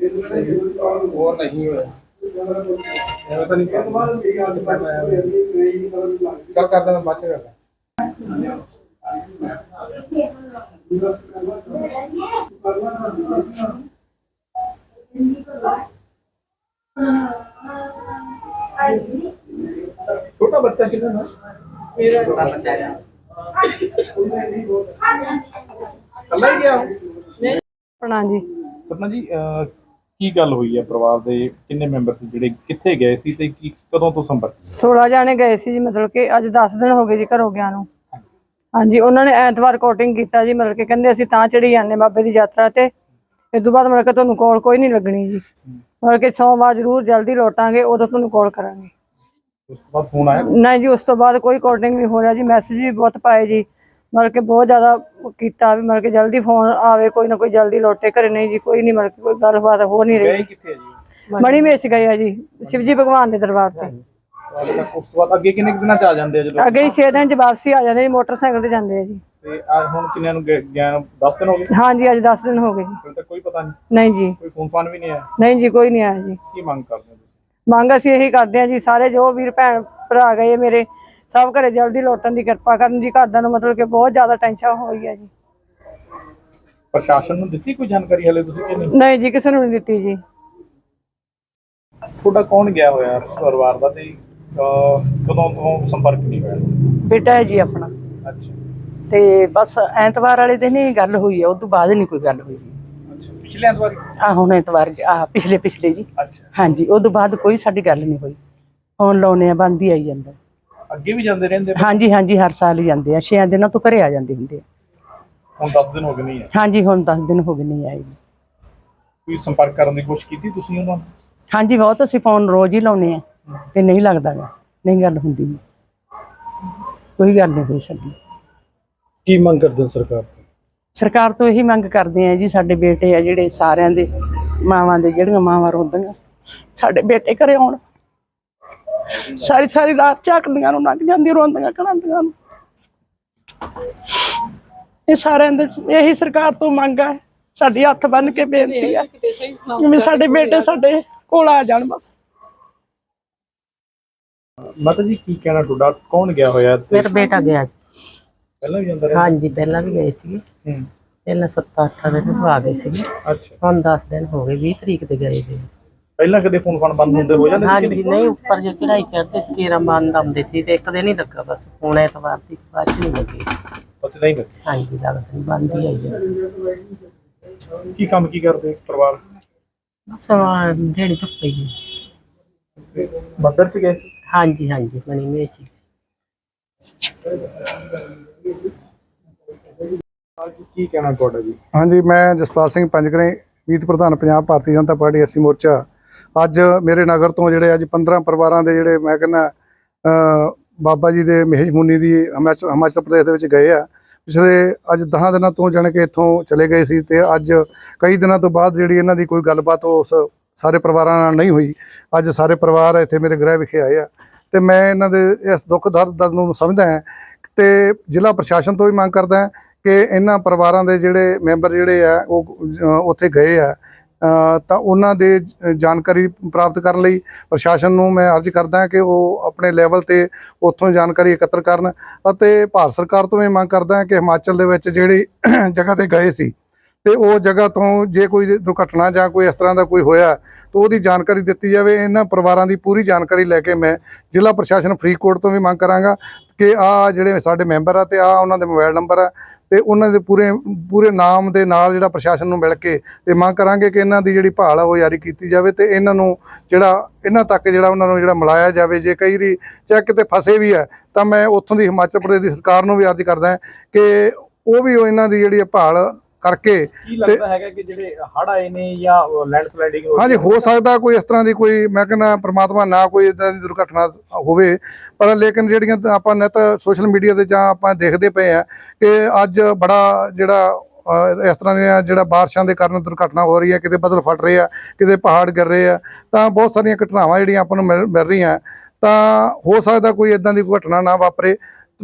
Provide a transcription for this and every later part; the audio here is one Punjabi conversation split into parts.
ਨਹੀਂ ਹੋਇਆ। ਤਾਂ ਨਹੀਂ ਬਾਅਦ ਚ ਕਰਦਾ ਛੋਟਾ ਬੱਚਾ ਕਿੰਨਾ ਨਾ ਮੇਰਾ ਬੱਚਾ ਹੈ ਕੱਲਾ ਹੀ ਗਿਆ ਆਪਣਾ ਜੀ। ਸਪਨਾ ਜੀ ਕੀ ਗੱਲ ਹੋਈ ਹੈ ਪਰਿਵਾਰ ਦੇ ਕਿੰਨੇ ਮੈਂਬਰ ਸੀ ਜਿਹੜੇ ਕਿੱਥੇ ਗਏ ਸੀ ਤੇ ਕੀ ਕਦੋਂ ਤੋਂ ਸੰਪਰਕ 16 ਜਾਣੇ ਗਏ ਸੀ ਜੀ ਮਤਲਬ ਕਿ ਅੱਜ 10 ਦਿਨ ਹੋ ਗਏ ਜੀ ਘਰੋਂ ਗਿਆ ਨੂੰ। ਹਾਂਜੀ ਉਹਨਾਂ ਨੇ ਐਤਵਾਰ ਕੋਟਿੰਗ ਕੀਤਾ ਜੀ ਮਤਲਬ ਕਿ ਕਹਿੰਦੇ ਅਸੀਂ ਤਾਂ ਚੜੀ ਜਾਂਦੇ ਬਾਬੇ ਦੀ ਯਾਤਰਾ ਤੇ। ਇਸ ਤੋਂ ਬਾਅਦ ਮਤਲਬ ਕਿ ਤੁਹਾਨੂੰ ਕਾਲ ਕੋਈ ਨਹੀਂ ਲੱਗਣੀ ਜੀ। ਮਤਲਬ ਕਿ ਸੋਮਵਾਰ ਜ਼ਰੂਰ ਜਲਦੀ ਲੌਟਾਂਗੇ ਉਦੋਂ ਤੁਹਾਨੂੰ ਕਾਲ ਕਰਾਂਗੇ। ਉਸ ਤੋਂ ਬਾਅਦ ਫੋਨ ਆਇਆ? ਨਹੀਂ ਜੀ ਉਸ ਤੋਂ ਬਾਅਦ ਕੋਈ ਕੋਟਿੰਗ ਨਹੀਂ ਹੋ ਰਿਹਾ ਜੀ ਮੈਸੇਜ ਵੀ ਬਹੁਤ ਪਾਏ ਜੀ। ਮਤਲਬ ਕਿ ਬਹੁਤ ਜ਼ਿਆਦਾ ਕੀਤਾ ਵੀ ਮਤਲਬ ਕਿ ਜਲਦੀ ਫੋਨ ਆਵੇ ਕੋਈ ਨਾ ਕੋਈ ਜਲਦੀ ਲੌਟੇ ਘਰੇ ਨਹੀਂ ਜੀ ਕੋਈ ਨਹੀਂ ਮਤਲਬ ਕਿ ਕੋਈ ਗੱਲਬਾਤ ਹੋ ਨਹੀਂ ਗਏ ਰਹੀ ਕਿੱਥੇ ਆ ਜੀ? ਮਣੀ ਮੇਚ ਗਏ ਆ ਜੀ ਸ਼ਿਵਜੀ ਭਗਵਾਨ ਦੇ ਦਰਬਾਰ ਤੇ। ਉਸ ਤੋਂ ਬਾਅਦ ਅੱਗੇ ਕਿੰਨੇ ਕੁ ਦਿਨਾਂ ਚ ਆ ਜਾਂਦੇ ਆ ਜਦੋਂ? ਅੱਗੇ ਹੀ 6 ਦਿਨ ਚ ਵਾਪਸੀ ਆ ਜਾਂਦੇ ਜੀ ਮੋਟਰਸਾਈਕਲ ਤੇ ਜਾਂਦੇ ਆ ਜੀ। ਤੇ ਆ ਹੁਣ ਕਿੰਨਿਆਂ ਨੂੰ ਗਿਆ ਨੂੰ? 10 ਦਿਨ ਹੋ ਗਏ? ਹਾਂਜੀ ਅੱਜ 10 ਦਿਨ ਹੋ ਗਏ ਜੀ। ਫਿਰ ਤਾਂ ਕੋਈ ਪਤਾ ਨਹੀਂ ਨਹੀਂ ਜੀ। ਕੋਈ ਫੋਨ ਫਾਨ ਵੀ ਨਹੀਂ ਆਇਆ? ਨਹੀਂ ਜੀ ਕੋਈ ਨਹੀਂ ਆਇਆ ਜੀ। ਕੀ ਮੰਗ ਕਰਦੇ ਹੋ ਤੁਸੀਂ? ਮੰਗ ਅਸੀਂ ਇਹੀ ਕਰਦੇ ਹਾਂ ਜੀ ਸਾਰੇ ਜੋ ਵੀਰ ਭੈਣ ਭਰਾ ਗਏ ਮੇਰੇ ਸਭ ਘਰੇ ਜਲਦੀ ਲੌਟਣ ਦੀ ਕਿਰਪਾ ਕਰਨ ਜੀ ਘਰਦਿਆਂ ਨੂੰ ਮਤਲਬ ਕਿ ਬਹੁਤ ਜ਼ਿਆਦਾ ਟੈਨਸ਼ਨ ਹੋਈ ਹੈ ਜੀ। ਪ੍ਰਸ਼ਾਸਨ ਨੂੰ ਦਿੱਤੀ ਕੋਈ ਜਾਣਕਾਰੀ ਹਲੇ ਤੁਸੀਂ ਕਿ ਨਹੀਂ? ਨਹੀਂ ਜੀ ਕਿਸੇ ਨੂੰ ਨਹੀਂ ਦਿੱਤੀ ਜੀ। ਤੁਹਾਡਾ ਕੌਣ ਗਿਆ ਹੋਇਆ ਪਰਿਵਾਰ ਦਾ ਤੇ ਅਹ, ਕਦੋਂ ਤੋਂ ਸੰਪਰਕ ਨਹੀਂ ਹੋਇਆ? ਬੇਟਾ ਹੈ ਜੀ ਆਪਣਾ। ਅੱਛਾ। ਤੇ ਬਸ ਐਤਵਾਰ ਵਾਲੇ ਦਿਨ ਹੀ ਗੱਲ ਹੋਈ ਹੈ ਉਸ ਤੋਂ ਬਾਅਦ ਨਹੀਂ ਕੋਈ ਗੱਲ ਹੋਈ ਜੀ। ਅੱਛਾ ਪਿਛਲੇ ਐਤਵਾਰ? ਆ ਹੁਣ ਐਤਵਾਰ ਆ ਪਿਛਲੇ ਪਿਛਲੇ ਜੀ। ਅੱਛਾ। ਹਾਂਜੀ ਉਸ ਤੋਂ ਬਾਅਦ ਕੋਈ ਸਾਡੀ ਗੱਲ ਨਹੀਂ ਹੋਈ। ਫੋਨ ਲਾਉਣੇ ਆ ਬੰਦ ਹੀ ਆਈ ਜਾਂਦਾ। ਅੱਗੇ ਵੀ ਜਾਂਦੇ ਰਹਿੰਦੇ ਹਾਂਜੀ ਹਾਂਜੀ ਹਰ ਸਾਲ ਹੀ ਜਾਂਦੇ ਆ। 6 ਦਿਨਾਂ ਤੋਂ ਘਰੇ ਆ ਜਾਂਦੇ ਹੁੰਦੇ ਆ। ਹੁਣ 10 ਦਿਨ ਹੋ ਗਏ ਨਹੀਂ ਹੈ ਹਾਂਜੀ ਹੁਣ 10 ਦਿਨ ਹੋ ਗਏ ਨਹੀਂ ਆਏ। ਜੀ। ਕੋਈ ਸੰਪਰਕ ਕਰਨ ਦੀ ਕੋਸ਼ਿਸ਼ ਕੀਤੀ ਤੁਸੀਂ ਉਹਨਾਂ ਨਾਲ? ਹਾਂਜੀ ਬਹੁਤ ਅਸੀਂ ਫੋਨ ਰੋਜ਼ ਹੀ ਲਾਉਣੇ ਆ ਤੇ ਨਹੀਂ ਲੱਗਦਾ ਗਾ। ਨਹੀਂ ਗੱਲ ਹੁੰਦੀ। ਕੋਈ ਗੱਲ ਨਹੀਂ ਹੋਈ ਸਾਡੀ। ਕੀ ਮੰਗ ਕਰਦੇ ਹੋ ਸਰਕਾਰ ਤੋਂ? ਸਰਕਾਰ ਤੋਂ ਇਹੀ ਮੰਗ ਕਰਦੇ ਆ ਜੀ ਸਾਡੇ ਬੇਟੇ ਆ ਜਿਹੜੇ ਸਾਰਿਆਂ ਦੇ ਮਾਵਾਂ ਦੇ ਜਿਹੜੀਆਂ ਮਾਵਾਂ ਰੋਂਦੀਆਂ ਸਾਡੇ ਬੇਟੇ ਘਰੇ ਆਉਣ। ਸਾਰੀ ਸਾਰੀ ਰਾਤ ਝਾਕਦੀਆਂ ਨੂੰ ਲੰਘ ਜਾਂਦੀ ਰੋਂਦੀਆਂ ਕਣਾਂਦੀਆਂ ਨੂੰ। ਇਹ ਸਾਰਿਆਂ ਦੇ ਇਹੀ ਸਰਕਾਰ ਤੋਂ ਮੰਗ ਹੈ। ਸਾਡੀ ਹੱਥ ਬੰਨ ਕੇ ਬੇਨਤੀ ਹੈ ਵੀ ਸਾਡੇ ਬੇਟੇ ਸਾਡੇ ਕੋਲ ਆ ਜਾਣ ਬਸ। ਮਾਤਾ ਜੀ ਕੀ ਕਹਿਣਾ ਤੁਹਾਡਾ? ਕੌਣ ਗਿਆ ਹੋਇਆ? ਮੇਰਾ ਬੇਟਾ ਗਿਆ ਜੀ। ਪਹਿਲਾਂ ਵੀ ਜਾਂਦਾ ਰਿਹਾ? ਹਾਂਜੀ ਪਹਿਲਾਂ ਵੀ ਗਏ ਸੀਗੇ। ਹੂੰ। ਪਹਿਲਾਂ 7-8 ਦਿਨ ਤੋਂ ਆ ਗਏ ਸੀਗੇ। ਅੱਛਾ। ਹੁਣ 10 ਦਿਨ ਹੋ ਗਏ 20 ਤਰੀਕ ਤੇ ਗਏ ਸੀ ਪਹਿਲਾਂ ਕਦੇ ਫੋਨ ਫਾਨ ਬੰਦ ਹੁੰਦੇ ਹੋ ਜਾਂਦੇ ਸੀ ਕਿ ਹਾਂਜੀ ਨਹੀਂ? ਉੱਪਰ ਜੇ ਚੜਾਈ ਚੜਦੇ ਸੀ ਕੇਰਾ ਬੰਦ ਆਉਂਦੇ ਸੀ ਤੇ ਇੱਕ ਦਿਨ ਹੀ ਲੱਗਾ ਬਸ ਹੁਣ ਐਤਵਾਰ ਦੀ ਬਾਅਦ ਚ ਨਹੀਂ ਲੱਗੇ। ਪਤਾ ਨਹੀਂ ਲੱਗਦਾ ਹਾਂਜੀ ਲੱਗਦਾ ਨਹੀਂ ਬੰਦ ਹੀ ਆਈ ਜਾਂਦੀ ਕੀ ਕੰਮ ਕੀ ਕਰਦੇ ਪਰਿਵਾਰ? ਬਸ ਢੇੜੀ ਧੁੱਪੇ ਹੀ ਮੰਦਰ ਚ ਗਏ? ਹਾਂਜੀ ਹਾਂਜੀ ਮਣੀ ਮੇਸੀ ਕੀ ਕਹਿਣਾ ਤੁਹਾਡਾ ਜੀ? ਹਾਂਜੀ ਮੈਂ ਜਸਪਾਲ ਸਿੰਘ ਪੰਜਗਰੇ ਮੀਤ ਪ੍ਰਧਾਨ ਪੰਜਾਬ ਭਾਰਤੀ ਜਨਤਾ ਪਾਰਟੀ ਐਸਸੀ ਮੋਰਚਾ। ਅੱਜ ਮੇਰੇ ਨਗਰ ਤੋਂ ਜਿਹੜੇ ਅੱਜ 15 ਪਰਿਵਾਰਾਂ ਦੇ ਜਿਹੜੇ ਮੈਂ ਕਹਿੰਦਾ ਬਾਬਾ ਜੀ ਦੇ ਮਹਿਜ ਮੁੰਨੀ ਦੀ ਹਿਮਾਚਲ ਹਿਮਾਚਲ ਪ੍ਰਦੇਸ਼ ਦੇ ਵਿੱਚ ਗਏ ਆ। ਪਿਛਲੇ ਅੱਜ 10 ਦਿਨਾਂ ਤੋਂ ਜਾਣ ਕੇ ਇੱਥੋਂ ਚਲੇ ਗਏ ਸੀ ਤੇ ਅੱਜ ਕਈ ਦਿਨਾਂ ਤੋਂ ਬਾਅਦ ਜਿਹੜੀ ਇਹਨਾਂ ਦੀ ਕੋਈ ਗੱਲਬਾਤ ਉਸ ਸਾਰੇ ਪਰਿਵਾਰਾਂ ਨਾਲ ਨਹੀਂ ਹੋਈ। ਅੱਜ ਸਾਰੇ ਪਰਿਵਾਰ ਇੱਥੇ ਮੇਰੇ ਗ੍ਰਹਿ ਵਿਖੇ ਆਏ ਆ ਤੇ ਮੈਂ ਇਹਨਾਂ ਦੇ ਇਸ ਦੁੱਖ ਦਰਦ ਦਰਦ ਨੂੰ ਸਮਝਦਾ ਹਾਂ ਤੇ ਜ਼ਿਲ੍ਹਾ ਪ੍ਰਸ਼ਾਸਨ ਤੋਂ ਵੀ ਮੰਗ ਕਰਦਾ ਕਿ ਇਹਨਾਂ ਪਰਿਵਾਰਾਂ ਦੇ ਜਿਹੜੇ ਮੈਂਬਰ ਜਿਹੜੇ ਆ, ਉਹ ਉੱਥੇ ਗਏ ਆ ਤਾਂ ਉਹਨਾਂ ਦੇ ਜਾਣਕਾਰੀ ਪ੍ਰਾਪਤ ਕਰਨ ਲਈ ਪ੍ਰਸ਼ਾਸਨ ਨੂੰ ਮੈਂ ਅਰਜ਼ ਕਰਦਾ ਕਿ ਉਹ ਆਪਣੇ ਲੈਵਲ ਤੇ ਉੱਥੋਂ ਜਾਣਕਾਰੀ ਇਕੱਤਰ ਕਰਨ ਅਤੇ ਭਾਰਤ ਸਰਕਾਰ ਤੋਂ ਵੀ ਮੰਗ ਕਰਦਾ ਕਿ ਹਿਮਾਚਲ ਦੇ ਵਿੱਚ ਜਿਹੜੀ ਜਗ੍ਹਾ ਤੇ ਗਏ ਸੀ ਤੇ ਉਹ ਜਗ੍ਹਾ ਤੋਂ ਜੇ ਕੋਈ ਦੁਰਘਟਨਾ ਜਾਂ ਕੋਈ ਇਸ ਤਰ੍ਹਾਂ ਦਾ ਕੋਈ ਹੋਇਆ, ਤਾਂ ਉਹਦੀ ਜਾਣਕਾਰੀ ਦਿੱਤੀ ਜਾਵੇ। ਇਹਨਾਂ ਪਰਿਵਾਰਾਂ ਦੀ ਪੂਰੀ ਜਾਣਕਾਰੀ ਲੈ ਕੇ ਮੈਂ ਜ਼ਿਲ੍ਹਾ ਪ੍ਰਸ਼ਾਸਨ ਫਰੀਦਕੋਟ ਤੋਂ ਵੀ ਮੰਗ ਕਰਾਂਗਾ ਕਿ ਆ ਜਿਹੜੇ ਸਾਡੇ ਮੈਂਬਰ ਆ ਤੇ ਆ ਉਹਨਾਂ ਦੇ ਮੋਬਾਈਲ ਨੰਬਰ ਆ ਤੇ ਉਹਨਾਂ ਦੇ ਪੂਰੇ ਪੂਰੇ ਨਾਮ ਦੇ ਨਾਲ ਜਿਹੜਾ ਪ੍ਰਸ਼ਾਸਨ ਨੂੰ ਮਿਲ ਕੇ ਤੇ ਮੰਗ ਕਰਾਂਗੇ ਕਿ ਇਹਨਾਂ ਦੀ ਜਿਹੜੀ ਭਾਲ ਆ ਉਹ ਜਾਰੀ ਕੀਤੀ ਜਾਵੇ ਤੇ ਇਹਨਾਂ ਨੂੰ ਜਿਹੜਾ, ਇਹਨਾਂ ਤੱਕ ਜਿਹੜਾ ਉਹਨਾਂ ਨੂੰ ਜਿਹੜਾ ਮਿਲਾਇਆ ਜਾਵੇ। ਜੇ ਕਈ ਰੀ ਚਾਹੇ ਕਿਤੇ ਫਸੇ ਵੀ ਹੈ ਤਾਂ ਮੈਂ ਉੱਥੋਂ ਦੀ ਹਿਮਾਚਲ ਪ੍ਰਦੇਸ਼ ਦੀ ਸਰਕਾਰ ਨੂੰ ਵੀ ਅਰਜ਼ ਕਰਦਾ ਕਿ ਉਹ ਵੀ ਇਹਨਾਂ ਦੀ ਜਿਹੜੀ ਭਾਲ ਕਰਕੇ ਕੀ ਲੱਗਦਾ ਹੈਗਾ ਕਿ ਜਿਹੜੇ ਹੜ ਆਏ ਨੇ ਜਾਂ ਲੈਂਡ ਸਲਾਈਡਿੰਗ ਹਾਂਜੀ ਹੋ? ਸਕਦਾ ਕੋਈ ਇਸ ਤਰ੍ਹਾਂ ਦੀ ਕੋਈ ਮੈਂ ਕਹਿੰਦਾ ਪ੍ਰਮਾਤਮਾ ਨਾ ਕੋਈ ਇਦਾਂ ਦੀ ਦੁਰਘਟਨਾ ਹੋਵੇ ਪਰ ਲੇਕਿਨ ਜਿਹੜੀਆਂ ਆਪਾਂ ਨਿਤ ਸੋਸ਼ਲ ਮੀਡੀਆ ਤੇ ਜਾਂ ਆਪਾਂ ਦੇਖਦੇ ਪਏ ਆ ਕਿ ਅੱਜ ਬੜਾ ਜਿਹੜਾ ਇਸ ਤਰ੍ਹਾਂ ਦੀਆਂ ਜਿਹੜਾ ਬਾਰਿਸ਼ਾਂ ਦੇ ਕਾਰਨ ਦੁਰਘਟਨਾ ਹੋ ਰਹੀ ਹੈ ਕਿਤੇ ਬੱਦਲ ਫਟ ਰਹੇ ਆ ਕਿਤੇ ਪਹਾੜ ਗਿਰ ਰਹੇ ਆ ਤਾਂ ਬਹੁਤ ਸਾਰੀਆਂ ਘਟਨਾਵਾਂ ਜਿਹੜੀਆਂ ਆਪਾਂ ਨੂੰ ਮਿਲ ਮਿਲ ਰਹੀਆਂ। ਤਾਂ ਹੋ ਸਕਦਾ ਕੋਈ ਇਦਾਂ ਦੀ ਘਟਨਾ ਨਾ ਵਾਪਰੇ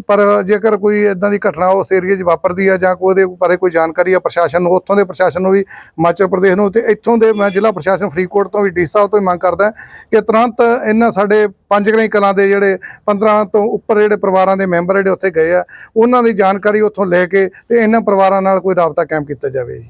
ਪਰ ਜੇਕਰ ਕੋਈ ਇਦਾਂ ਦੀ ਘਟਨਾ ਉਸ ਏਰੀਏ 'ਚ ਵਾਪਰਦੀ ਆ ਜਾਂ ਕੋਈ ਉਹਦੇ ਬਾਰੇ ਕੋਈ ਜਾਣਕਾਰੀ ਆ ਪ੍ਰਸ਼ਾਸਨ ਨੂੰ, ਉੱਥੋਂ ਦੇ ਪ੍ਰਸ਼ਾਸਨ ਨੂੰ ਵੀ, ਹਿਮਾਚਲ ਪ੍ਰਦੇਸ਼ ਨੂੰ, ਤੇ ਇੱਥੋਂ ਦੇ ਮੈਂ ਜ਼ਿਲ੍ਹਾ ਪ੍ਰਸ਼ਾਸਨ ਫਰੀਦਕੋਟ ਤੋਂ ਵੀ ਡੀ ਸਾਹਿਬ ਤੋਂ ਹੀ ਮੰਗ ਕਰਦਾ ਕਿ ਤੁਰੰਤ ਇਹਨਾਂ ਸਾਡੇ ਪੰਜ ਪੰਜਗਣੀ ਕਲਾਂ ਦੇ ਜਿਹੜੇ 15 ਤੋਂ ਉੱਪਰ ਜਿਹੜੇ ਪਰਿਵਾਰਾਂ ਦੇ ਮੈਂਬਰ ਜਿਹੜੇ ਉੱਥੇ ਗਏ ਆ, ਉਹਨਾਂ ਦੀ ਜਾਣਕਾਰੀ ਉੱਥੋਂ ਲੈ ਕੇ ਤੇ ਇਹਨਾਂ ਪਰਿਵਾਰਾਂ ਨਾਲ ਕੋਈ ਰਾਬਤਾ ਕਾਇਮ ਕੀਤਾ ਜਾਵੇ ਜੀ।